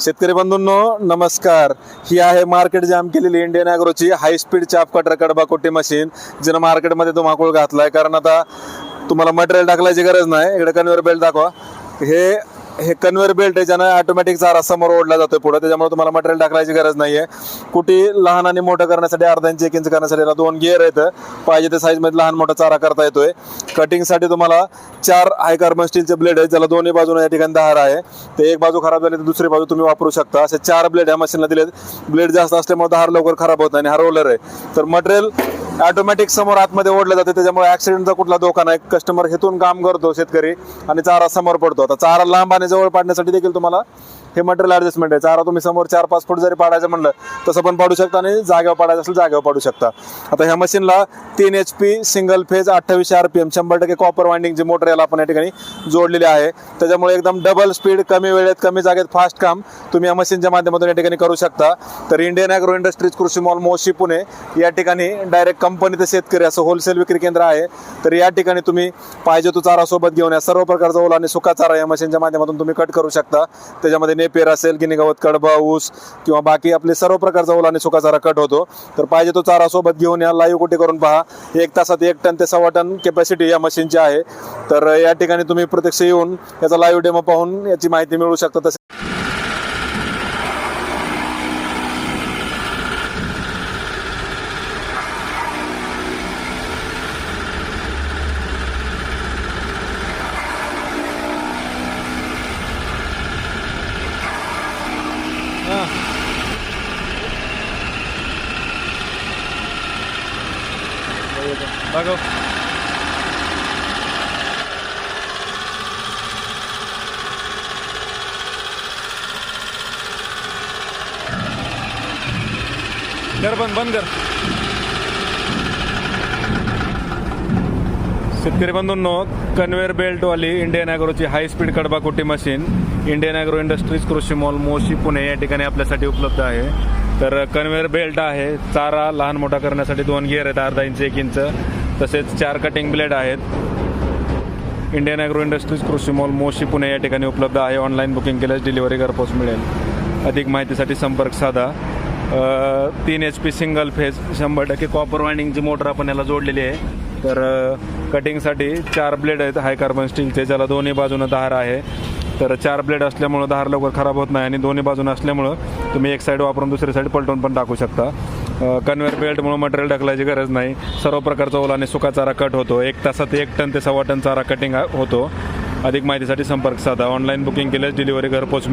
शेतकरी बंधूंनो नमस्कार. ही आहे मार्केट जाम केलेली इंडियन ॲग्रोची हाय स्पीड चाप कटर कडबा कोटी मशीन जिनं मार्केटमध्ये तो घातला आहे कारण आता तुम्हाला मटेरियल टाकल्याची गरज नाही. इकडे कन्व्हेअर बेल्ट दाखवा. हे हे कन्व्हेअर बेल्ट आहे ज्यानं ऑटोमॅटिक चारा समोर ओढला जातोय पुढे. त्याच्यामुळे तुम्हाला मटेरियल टाकायची गरज नाहीये. कुठे लहान आणि मोठं करण्यासाठी अर्धा इंच एक इंच करण्यासाठी याला दोन गिअर आहेत. पाहिजे त्या साईजमध्ये लहान मोठा चारा करता येतोय. कटिंगसाठी तुम्हाला चार हाय कार्बन स्टीलचे ब्लेड आहेत ज्याला दोन्ही बाजूने या ठिकाणी दहा आहे. ते एक बाजू खराब झाली तर दुसरी बाजू तुम्ही वापरू शकता. असे चार ब्लेड या मशीनला दिलेत. ब्लेड जास्त असल्यामुळे दहार लवकर खराब होत नाही आणि हा रोलर आहे. तर मटेरियल ऑटोमॅटिक समोर आतमध्ये ओढलं जाते. त्याच्यामुळे ऍक्सिडेंटचा कुठला धोका नाही. कस्टमर हेतून काम करतो शेतकरी आणि चारा समोर पडतो. आता चारा लांब आणि जवळ पाडण्यासाठी देखील तुम्हाला हे मटेरियल ॲडजस्टमेंट आहे. चारा तुम्ही समोर चार पाच फूट जरी पाडायचं म्हणलं तसं पण पाडू शकता आणि जागेवर पाडायचं असेल जागेवर पाडू शकता. आता ह्या मशीनला तीन एच पी सिंगल फेज अठ्ठावीसशे आर पी एम शंभर टक्के कॉपर वाइंडिंगची मोटर याला आपण या ठिकाणी जोडलेली आहे. त्याच्यामुळे एकदम डबल स्पीड कमी वेळेत कमी जागेत फास्ट काम तुम्ही या मशीनच्या माध्यमातून या ठिकाणी करू शकता. तर Indian agro industries Krushi mall Moshi Pune या ठिकाणी डायरेक्ट कंपनी ते शेतकरी असं होलसेल विक्री केंद्र आहे. तर या ठिकाणी तुम्ही पाहिजे तो चारा सोबत घेऊन या. सर्व प्रकारचा ओला आणि सुका चारा या मशीनच्या माध्यमातून तुम्ही कट करू शकता. त्याच्यामध्ये नेपेर असेल गिनी गवत कडबा ऊस किंवा बाकी आपले सर्व प्रकारचा ओला आणि सुका चारा कट होतो. तर पाहिजे तो चारा सोबत घेऊन या लाईव्ह कुठे करून पहा. एक तासात एक टन ते सव्वा टन कॅपॅसिटी या मशीनची आहे. तर या ठिकाणी तुम्ही प्रत्यक्ष येऊन याचा लाईव्ह डेमो पाहून याची माहिती मिळू शकता तसे. बघा. कर बंद बंद कर. शेतकरी बंधूंनो कन्व्हेअर बेल्टवाली इंडियन ॲग्रोची हाय स्पीड कडबा कोटी machine Indian agro industries Krushi mall Moshi Pune या ठिकाणी आपल्यासाठी उपलब्ध आहे. तर कन्व्हेअर बेल्ट आहे. चारा लहान मोठा करण्यासाठी दोन गिअर आहेत अर्धा इंच एक इंच तसेच चार कटिंग ब्लेड आहेत. Indian agro industries Krushi mall Moshi Pune या ठिकाणी उपलब्ध आहे. ऑनलाईन बुकिंग केल्यास डिलिव्हरी घरपोच मिळेल. अधिक माहितीसाठी संपर्क साधा. तीन एच पी सिंगल फेज शंभर टक्के कॉपर वायंडिंगची मोटर आपण याला जोडलेली आहे. तर कटिंगसाठी चार ब्लेड आहेत हाय कार्बन स्टीलचे ज्याला दोन्ही बाजूनं दार आहे. तर चार ब्लेड असल्यामुळं धार लवकर खराब होत नाही आणि दोन्ही बाजूनं असल्यामुळं तुम्ही एक साईड वापरून दुसरी साईड पलटून पण टाकू शकता. कन्व्हेअर बेल्टमुळे मटेरियल टाकल्याची गरज नाही. सर्व प्रकारचा ओला आणि सुका चारा कट होतो. एक तासात एक टन ते सव्वा टन चारा कटिंग होतो. अधिक माहितीसाठी संपर्क साधा. ऑनलाईन बुकिंग केल्यास डिलिव्हरी घरपोच